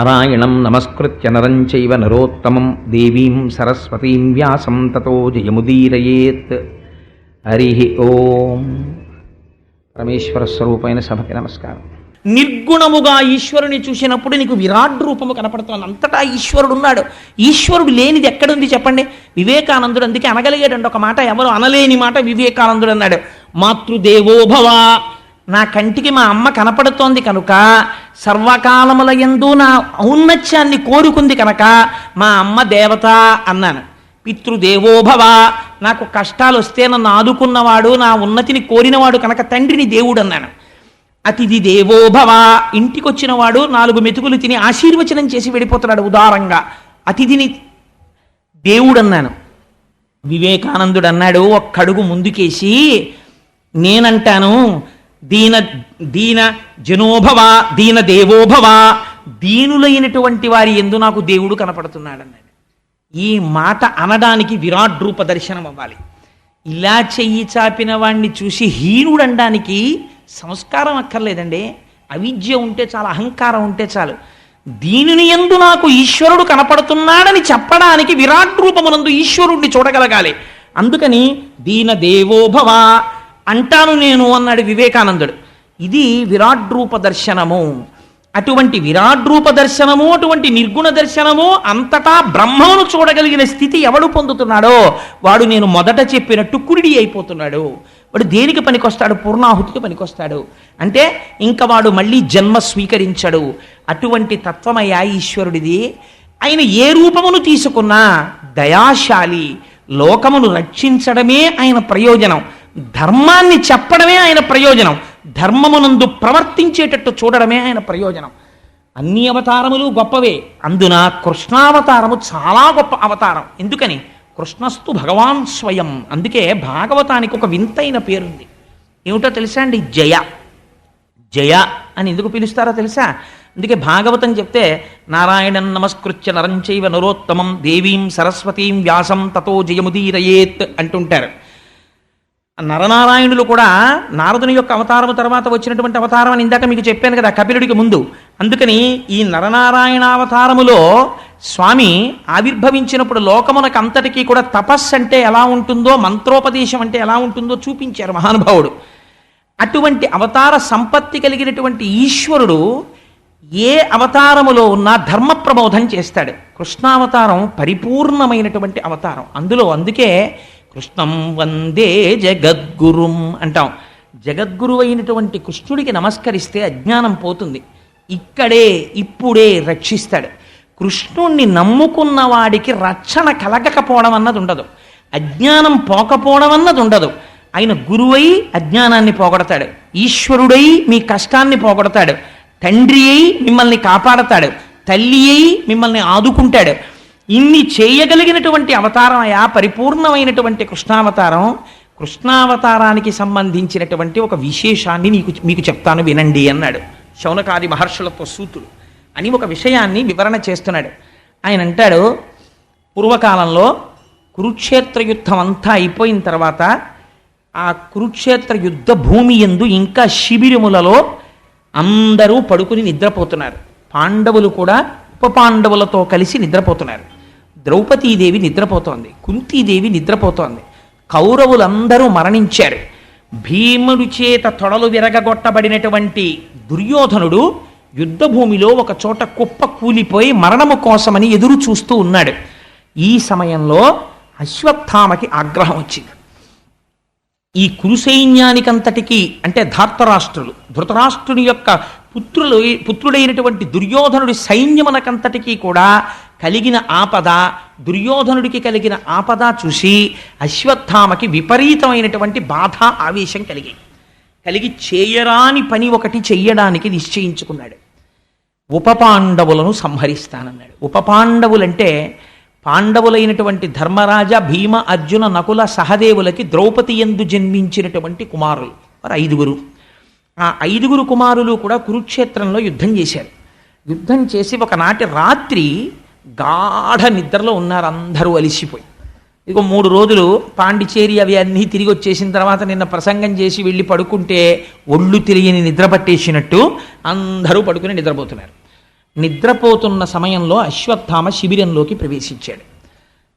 నారాయణం నమస్కృత్య నరం చైవ నరోత్తమం దేవీం సరస్వతీం వ్యాసం తతో జయముదీరయేత్. హరి ఓం. పరమేశ్వర స్వరూపైన సభకి నమస్కారం. నిర్గుణముగా ఈశ్వరుని చూసినప్పుడు నీకు విరాట్ రూపము కనపడుతుంది. అంతటా ఈశ్వరుడు ఉన్నాడు ఈశ్వరుడు లేనిది ఎక్కడుంది చెప్పండి? వివేకానందుడు అందుకే అనగలిగాడండి. ఒక మాట ఎవరు అనలేని మాట వివేకానందుడు అన్నాడు. మాతృదేవోభవ నా కంటికి మా అమ్మ కనపడుతోంది కనుక సర్వకాలముల ఎందు నా ఔన్నత్యాన్ని కోరుకుంది కనుక మా అమ్మ దేవత అన్నాను. పితృదేవోభవ నాకు కష్టాలు వస్తే నన్ను ఆదుకున్నవాడు నా ఉన్నతిని కోరినవాడు కనుక తండ్రిని దేవుడు అన్నాను. అతిథి దేవోభవ ఇంటికొచ్చినవాడు నాలుగు మెతుకులు తిని ఆశీర్వచనం చేసి వెళ్ళిపోతున్నాడు ఉదారంగా. అతిథిని దేవుడు అన్నాను. వివేకానందుడు అన్నాడు ఒక్కడుగు ముందుకేసి నేనంటాను దీన దీన జనోభవ దీన దేవోభవ దీనులైనటువంటి వారి ఎందు నాకు దేవుడు కనపడుతున్నాడన్నాడు. ఈ మాట అనడానికి విరాట్ రూప దర్శనం అవ్వాలి. ఇలా చెయ్యి చాపిన వాణ్ణి చూసి హీనుడు అనడానికి సంస్కారం అక్కర్లేదండి. అవిద్య ఉంటే చాలు అహంకారం ఉంటే చాలు. దీనిని ఎందు నాకు ఈశ్వరుడు కనపడుతున్నాడని చెప్పడానికి విరాట్ రూపమునందు ఈశ్వరుణ్ణి చూడగలగాలి. అందుకని దీన దేవోభవ అంటాను నేను అన్నాడు వివేకానందుడు. ఇది విరాట్ రూప దర్శనము. అటువంటి విరాట్ రూప దర్శనము అటువంటి నిర్గుణ దర్శనము అంతటా బ్రహ్మను చూడగలిగిన స్థితి ఎవడు పొందుతున్నాడో వాడు నేను మొదట చెప్పినట్టు కురిడి అయిపోతున్నాడు. వాడు దేనికి పనికొస్తాడు? పూర్ణాహుతికి పనికొస్తాడు. అంటే ఇంకా వాడు మళ్ళీ జన్మ స్వీకరించడు. అటువంటి తత్వమయ్యా ఈశ్వరుడిది. ఆయన ఏ రూపమును తీసుకున్నా దయాశాలి. లోకమును రక్షించడమే ఆయన ప్రయోజనం. ధర్మాన్ని చెప్పడమే ఆయన ప్రయోజనం. ధర్మమునందు ప్రవర్తించేటట్టు చూడడమే ఆయన ప్రయోజనం. అన్ని అవతారములు గొప్పవే. అందున కృష్ణావతారము చాలా గొప్ప అవతారం. ఎందుకని? కృష్ణస్తు భగవాన్ స్వయం. అందుకే భాగవతానికి ఒక వింతైన పేరుంది. ఏమిటో తెలుసా అండి? జయ. జయ అని ఎందుకు పిలుస్తారో తెలుసా? అందుకే భాగవతం చెప్తే నారాయణం నమస్కృత్య నరంచైవ నరోత్తమం దేవీం సరస్వతీం వ్యాసం తతో జయముదీరయేత్ అంటుంటారు. నరనారాయణులు కూడా నారదుని యొక్క అవతారము తర్వాత వచ్చినటువంటి అవతారం అని ఇందాక మీకు చెప్పాను కదా కపిలుడికి ముందు. అందుకని ఈ నరనారాయణ అవతారములో స్వామి ఆవిర్భవించినప్పుడు లోకమునకు అంతటికీ కూడా తపస్సు అంటే ఎలా ఉంటుందో మంత్రోపదేశం అంటే ఎలా ఉంటుందో చూపించారు మహానుభావుడు. అటువంటి అవతార సంపత్తి కలిగినటువంటి ఈశ్వరుడు ఏ అవతారములో ఉన్నా ధర్మ ప్రబోధం చేస్తాడు. కృష్ణావతారం పరిపూర్ణమైనటువంటి అవతారం. అందులో అందుకే కృష్ణం వందే జగద్గురుం అంటాం. జగద్గురు అయినటువంటి కృష్ణుడికి నమస్కరిస్తే అజ్ఞానం పోతుంది. ఇక్కడే ఇప్పుడే రక్షిస్తాడు. కృష్ణుణ్ణి నమ్ముకున్న వాడికి రక్షణ కలగకపోవడం అన్నది ఉండదు. అజ్ఞానం పోకపోవడం అన్నది ఉండదు. ఆయన గురువై అజ్ఞానాన్ని పోగొడతాడు. ఈశ్వరుడై మీ కష్టాన్ని పోగొడతాడు. తండ్రి అయి మిమ్మల్ని కాపాడతాడు. తల్లి అయి మిమ్మల్ని ఆదుకుంటాడు. ఇన్ని చేయగలిగినటువంటి అవతారం అయా పరిపూర్ణమైనటువంటి కృష్ణావతారం కృష్ణావతారానికి సంబంధించినటువంటి ఒక విశేషాన్ని నీకు మీకు చెప్తాను వినండి అన్నాడు శౌనకాది మహర్షులతో సూతుడు. అని ఒక విషయాన్ని వివరణ చేస్తున్నాడు. ఆయన అంటాడు పూర్వకాలంలో కురుక్షేత్ర యుద్ధం అంతా అయిపోయిన తర్వాత ఆ కురుక్షేత్ర యుద్ధ భూమి ఎందు ఇంకా శిబిరములలో అందరూ పడుకుని నిద్రపోతున్నారు. పాండవులు కూడా ఉప పాండవులతో కలిసి నిద్రపోతున్నారు. ద్రౌపదీదేవి నిద్రపోతోంది కుంతీదేవి నిద్రపోతోంది. కౌరవులందరూ మరణించారు. భీముడి చేత తొడలు విరగగొట్టబడినటువంటి దుర్యోధనుడు యుద్ధభూమిలో ఒక చోట కుప్ప కూలిపోయి మరణము కోసమని ఎదురు చూస్తూ ఉన్నాడు. ఈ సమయంలో అశ్వత్థామకి ఆగ్రహం వచ్చింది. ఈ కురు సైన్యానికంతటికీ అంటే ధార్తరాష్ట్రులు ధృతరాష్ట్రుని యొక్క పుత్రులు పుత్రుడైనటువంటి దుర్యోధనుడి సైన్యమునకంతటికీ కూడా కలిగిన ఆపద దుర్యోధనుడికి కలిగిన ఆపద చూసి అశ్వత్థామకి విపరీతమైనటువంటి బాధ ఆవేశం కలిగి కలిగి చేయరాని పని ఒకటి చెయ్యడానికి నిశ్చయించుకున్నాడు. ఉపపాండవులను సంహరిస్తానన్నాడు. ఉపపాండవులంటే పాండవులైనటువంటి ధర్మరాజ భీమ అర్జున నకుల సహదేవులకి ద్రౌపది ఎందు జన్మించినటువంటి కుమారులు. వారు ఐదుగురు. ఆ ఐదుగురు కుమారులు కూడా కురుక్షేత్రంలో యుద్ధం చేశారు. యుద్ధం చేసి ఒకనాటి రాత్రి గాఢ నిద్రలో ఉన్నారు అందరూ అలిసిపోయి. ఇదిగో మూడు రోజులు పాండిచేరి అవి అన్నీ తిరిగి వచ్చేసిన తర్వాత నిన్న ప్రసంగం చేసి వెళ్ళి పడుకుంటే ఒళ్ళు తిరిగిని నిద్ర పట్టేసినట్టు అందరూ పడుకుని నిద్రపోతున్నారు. నిద్రపోతున్న సమయంలో అశ్వత్థామ శిబిరంలోకి ప్రవేశించాడు.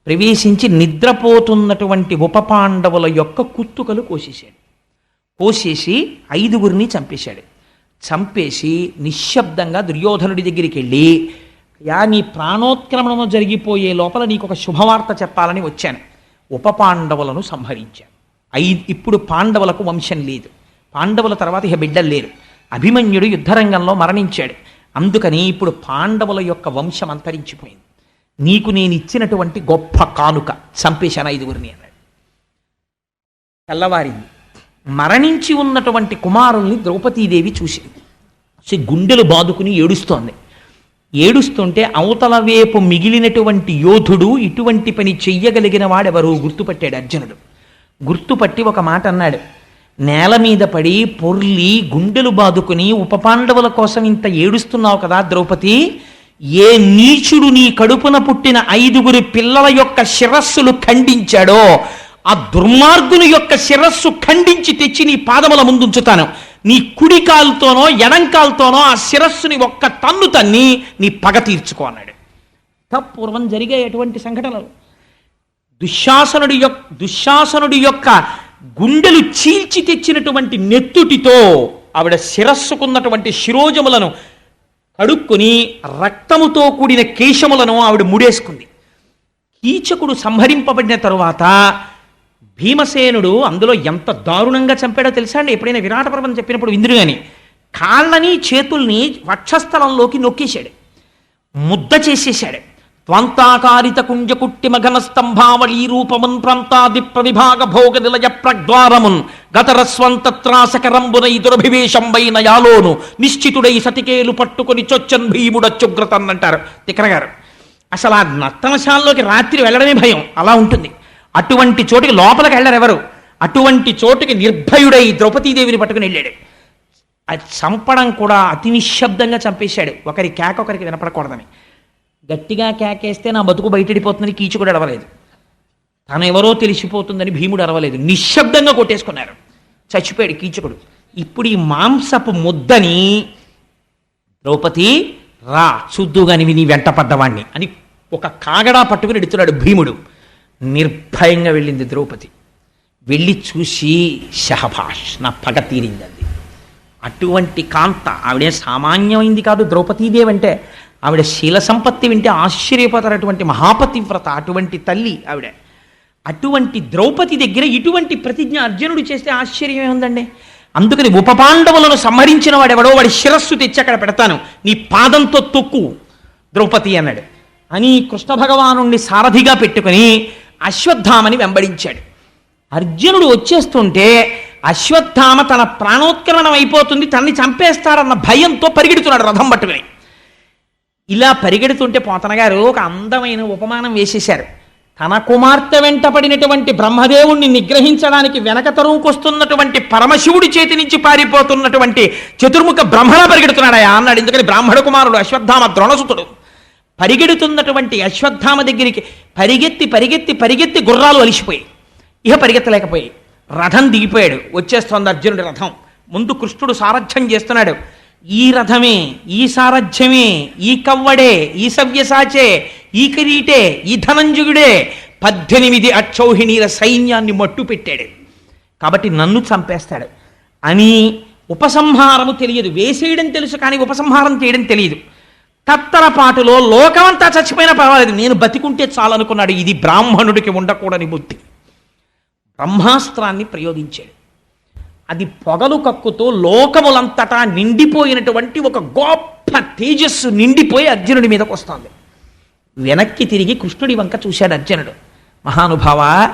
ప్రవేశించి నిద్రపోతున్నటువంటి ఉపపాండవుల యొక్క కుత్తుకలు కోసేశాడు. కోసేసి ఐదుగురిని చంపేశాడు. చంపేసి నిశ్శబ్దంగా దుర్యోధనుడి దగ్గరికి వెళ్ళి యా నీ ప్రాణోత్క్రమణము జరిగిపోయే లోపల నీకు ఒక శుభవార్త చెప్పాలని వచ్చాను. ఉప పాండవులను సంహరించాను. ఐ ఇప్పుడు పాండవులకు వంశం లేదు. పాండవుల తర్వాత ఇక బిడ్డలు లేరు. అభిమన్యుడు యుద్ధరంగంలో మరణించాడు. అందుకని ఇప్పుడు పాండవుల యొక్క వంశం అంతరించిపోయింది. నీకు నేను ఇచ్చినటువంటి గొప్ప కానుక చంపేశాను ఐదుగురిని అన్నాడు. తెల్లవారింది. మరణించి ఉన్నటువంటి కుమారుల్ని ద్రౌపదీదేవి చూసింది. గుండెలు బాదుకుని ఏడుస్తోంది. ఏడుస్తుంటే అవతల వైపు మిగిలినటువంటి యోధుడు ఇటువంటి పని చెయ్యగలిగిన వాడెవరు గుర్తుపట్టాడు అర్జునుడు. గుర్తుపట్టి ఒక మాట అన్నాడు. నేల మీద పడి పొర్లి గుండెలు బాదుకుని ఉపపాండవుల కోసం ఇంత ఏడుస్తున్నావు కదా ద్రౌపది. ఏ నీచుడు నీ కడుపున పుట్టిన ఐదుగురి పిల్లల యొక్క శిరస్సులు ఖండించాడో ఆ దుర్మార్గుని యొక్క శిరస్సు ఖండించి తెచ్చి నీ పాదముల ముందుంచుతాను. నీ కుడి కాలుతోనో ఎడంకాలతోనో ఆ శిరస్సుని ఒక్క తన్ను తన్ని నీ పగ తీర్చుకో అన్నాడు. పూర్వం జరిగే ఎటువంటి సంఘటనలు. దుశ్శాసనుడి యొక్క దుశ్శాసనుడి యొక్క గుండెలు చీల్చి తెచ్చినటువంటి నెత్తుటితో ఆవిడ శిరస్సుకున్నటువంటి శిరోజములను కడుక్కుని రక్తముతో కూడిన కేశములను ఆవిడ ముడేసుకుంది. కీచకుడు సంహరింపబడిన తరువాత భీమసేనుడు అందులో ఎంత దారుణంగా చంపాడో తెలుసా అండి? ఎప్పుడైనా విరాట పర్వం చెప్పినప్పుడు విందురు అని కాళ్ళని చేతుల్ని వక్షస్థలంలోకి నొక్కేశాడు. ముద్ద చేసేశాడు. త్వంతాకారిత కుంజకుట్టిమ మగన స్తంభావళీ రూపమున్ ప్రాంతాది ప్రవిభాగ భోగ నిలయ ప్రద్వారమున్ గతరస్వంతత్రాసకరంబునై దురభివేశంబైన యాలోను నిశ్చితుడై సతికేలు పట్టుకొని చొచ్చన్ భీముడచ్చుగ్రతన్ అంటారు తిక్కన అసలు ఆ నర్తనశాలలోకి రాత్రి వెళ్ళడమే భయం. అలా ఉంటుంది. అటువంటి చోటుకి లోపలికి వెళ్ళరు ఎవరు? అటువంటి చోటుకి నిర్భయుడై ద్రౌపదీదేవిని పట్టుకుని వెళ్ళాడు. అది చంపడం కూడా అతి నిశ్శబ్దంగా చంపేశాడు. ఒకరి కేక ఒకరికి వినపడకూడదని. గట్టిగా కేకేస్తే నా బతుకు బయటడిపోతుందని కీచుకుడు అడవలేదు. తను ఎవరో తెలిసిపోతుందని భీముడు అరవలేదు. నిశ్శబ్దంగా కొట్టేసుకున్నారు. చచ్చిపోయాడు కీచకుడు. ఇప్పుడు ఈ మాంసపు ముద్దని ద్రౌపది రా చూద్దుగాని నీ వెంట పడ్డవాణ్ణి అని ఒక కాగడా పట్టుకుని ఎడుతున్నాడు భీముడు. నిర్భయంగా వెళ్ళింది ద్రౌపది. వెళ్ళి చూసి షహభాష్ నా పగ తీరింది అది అటువంటి కాంత ఆవిడే సామాన్యమైంది కాదు ద్రౌపదీదేవి అంటే. ఆవిడ శీల సంపత్తి వింటే ఆశ్చర్యపోతారటువంటి మహాపతివ్రత అటువంటి తల్లి ఆవిడ. అటువంటి ద్రౌపది దగ్గర ఇటువంటి ప్రతిజ్ఞ అర్జునుడు చేస్తే ఆశ్చర్యమే ఉందండి. అందుకని ఉపపాండవులను సంహరించిన వాడెవడో వాడి శిరస్సు తెచ్చి అక్కడ పెడతాను. నీ పాదంతో తొక్కు ద్రౌపది అన్నాడు. అని కృష్ణ భగవానుణ్ణి సారథిగా పెట్టుకుని అశ్వత్థామని వెంబడించాడు. అర్జునుడు వచ్చేస్తుంటే అశ్వత్థామ తన ప్రాణోత్కరణం అయిపోతుంది తనని చంపేస్తారన్న భయంతో పరిగెడుతున్నాడు రథం పట్టుకుని. ఇలా పరిగెడుతుంటే పోతనగారు ఒక అందమైన ఉపమానం వేసేశారు. తన కుమార్తె వెంటపడినటువంటి బ్రహ్మదేవుణ్ణి నిగ్రహించడానికి వెనక తరువుకొస్తున్నటువంటి పరమశివుడి చేతి నుంచి పారిపోతున్నటువంటి చతుర్ముఖ బ్రహ్మణ పరిగెడుతున్నాడయా అన్నాడు. ఎందుకని బ్రాహ్మణ కుమారుడు అశ్వత్థామ ద్రోణసుతుడు. పరిగెడుతున్నటువంటి అశ్వత్థామ దగ్గరికి పరిగెత్తి పరిగెత్తి పరిగెత్తి గుర్రాలు అలిసిపోయి ఇహ పరిగెత్తలేకపోయి రథం దిగిపోయాడు. వచ్చేస్తోంది అర్జునుడి రథం. ముందు కృష్ణుడు సారథ్యం చేస్తున్నాడు. ఈ రథమే ఈ సారథ్యమే ఈ కవ్వడే ఈ సవ్యసాచే ఈ కిరీటే ఈ ధనంజుగుడే పద్దెనిమిది అక్షౌహిణీల సైన్యాన్ని మట్టు పెట్టాడు. కాబట్టి నన్ను చంపేస్తాడు. అని ఉపసంహారము తెలియదు. వేసేయడం తెలుసు కానీ ఉపసంహారం చేయడం తెలియదు. తత్తరపాటులో లోకమంతా చచ్చిపోయినా పర్వాలేదు. నేను బతికుంటే చాలనుకున్నాడు. ఇది బ్రాహ్మణుడికి ఉండకూడని బుద్ధి. బ్రహ్మాస్త్రాన్ని ప్రయోగించాడు. అది పొగలు కక్కుతూ లోకములంతటా నిండిపోయినటువంటి ఒక గొప్ప తేజస్సు నిండిపోయి అర్జునుడి మీదకు వస్తుంది. వెనక్కి తిరిగి కృష్ణుడి వంక చూశాడు అర్జునుడు. మహానుభావ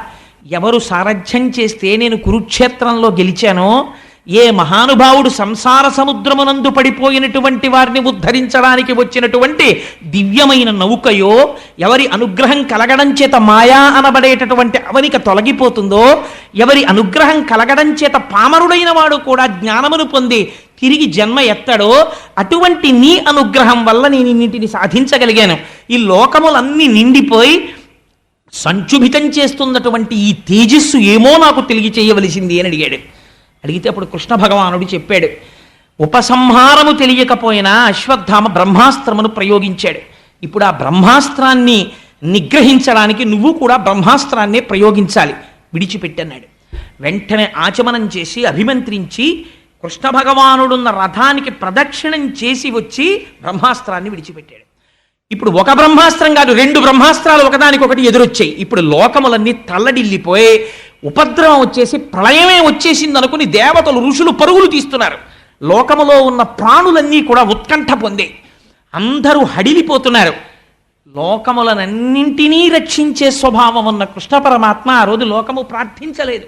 ఎవరు సారథ్యం చేస్తే నేను కురుక్షేత్రంలో గెలిచానో ఏ మహానుభావుడు సంసార సముద్రమునందు పడిపోయినటువంటి వారిని ఉద్ధరించడానికి వచ్చినటువంటి దివ్యమైన నౌకయో ఎవరి అనుగ్రహం కలగడం చేత మాయా అనబడేటటువంటి అవనిక తొలగిపోతుందో ఎవరి అనుగ్రహం కలగడం చేత పామరుడైన వాడు కూడా జ్ఞానమును పొంది తిరిగి జన్మ ఎత్తడో అటువంటి నీ అనుగ్రహం వల్ల నేను ఇన్నింటిని సాధించగలిగాను. ఈ లోకములన్నీ నిండిపోయి సంచుభితం చేస్తున్నటువంటి ఈ తేజస్సు ఏమో నాకు తెలియచేయవలసింది అని అడిగాడు. అడిగితే అప్పుడు కృష్ణ భగవానుడు చెప్పాడు ఉపసంహారము తెలియకపోయినా అశ్వత్థామ బ్రహ్మాస్త్రమును ప్రయోగించాడు. ఇప్పుడు ఆ బ్రహ్మాస్త్రాన్ని నిగ్రహించడానికి నువ్వు కూడా బ్రహ్మాస్త్రాన్నే ప్రయోగించాలి. విడిచిపెట్టన్నాడు. వెంటనే ఆచమనం చేసి అభిమంత్రించి కృష్ణ భగవానుడున్న రథానికి ప్రదక్షిణం చేసి వచ్చి బ్రహ్మాస్త్రాన్ని విడిచిపెట్టాడు. ఇప్పుడు ఒక బ్రహ్మాస్త్రం కాదు రెండు బ్రహ్మాస్త్రాలు ఒకదానికొకటి ఎదురొచ్చాయి. ఇప్పుడు లోకములన్నీ తల్లడిల్లిపోయి ఉపద్రవం వచ్చేసి ప్రళయమే వచ్చేసింది అనుకుని దేవతలు ఋషులు పరుగులు తీస్తున్నారు. లోకములో ఉన్న ప్రాణులన్నీ కూడా ఉత్కంఠ పొందే అందరూ హడిలిపోతున్నారు. లోకములనన్నింటినీ రక్షించే స్వభావం ఉన్న కృష్ణ పరమాత్మ ఆ రోజు లోకము ప్రార్థించలేదు.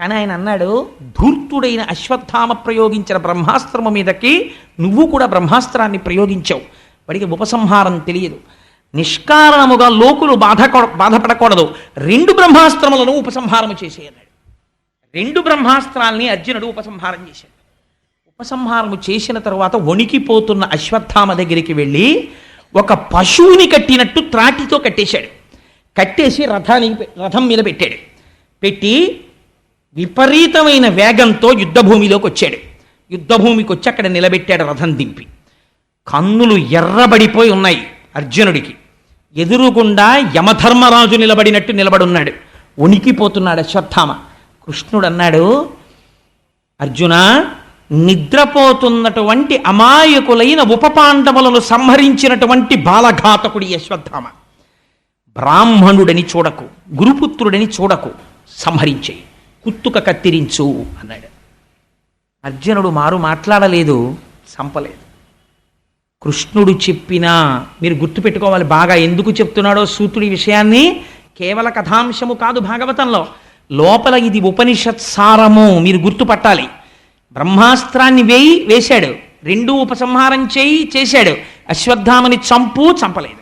కానీ ఆయన అన్నాడు ధూర్తుడైన అశ్వత్థామ ప్రయోగించిన బ్రహ్మాస్త్రము మీదకి నువ్వు కూడా బ్రహ్మాస్త్రాన్ని ప్రయోగించావు. వాడికి ఉపసంహారం తెలియదు. నిష్కారణముగా లోకులు బాధ బాధపడకూడదు. రెండు బ్రహ్మాస్త్రములను ఉపసంహారము చేసేయన్నాడు. రెండు బ్రహ్మాస్త్రాల్ని అర్జునుడు ఉపసంహారం చేశాడు. ఉపసంహారము చేసిన తర్వాత వణికిపోతున్న అశ్వత్థామ దగ్గరికి వెళ్ళి ఒక పశువుని కట్టినట్టు త్రాటితో కట్టేశాడు. కట్టేసి రథానికి రథం మీద పెట్టాడు. పెట్టి విపరీతమైన వేగంతో యుద్ధభూమిలోకి వచ్చాడు. యుద్ధభూమికి వచ్చి అక్కడ నిలబెట్టాడు రథం దింపి. కన్నులు ఎర్రబడిపోయి ఉన్నాయి అర్జునుడికి. ఎదురుగుండా యమధర్మరాజు నిలబడినట్టు నిలబడున్నాడు. ఉనికిపోతున్నాడు అశ్వత్థామ. కృష్ణుడు అన్నాడు అర్జున నిద్రపోతున్నటువంటి అమాయకులైన ఉపపాండవులను సంహరించినటువంటి బాలఘాతకుడి అశ్వత్థామ. బ్రాహ్మణుడని చూడకు గురుపుత్రుడని చూడకు సంహరించే కుత్తుక కత్తిరించు అన్నాడు. అర్జునుడు మారు మాట్లాడలేదు సంపలేదు కృష్ణుడు చెప్పినా మీరు గుర్తుపెట్టుకోవాలి బాగా ఎందుకు చెప్తున్నాడో సూతుడి విషయాన్ని? కేవల కథాంశము కాదు భాగవతంలో. లోపల ఇది ఉపనిషత్ సారము మీరు గుర్తుపట్టాలి. బ్రహ్మాస్త్రాన్ని వేయి వేశాడు. రెండు ఉపసంహారం చేయి చేశాడు. అశ్వత్థామని చంపు చంపలేదు.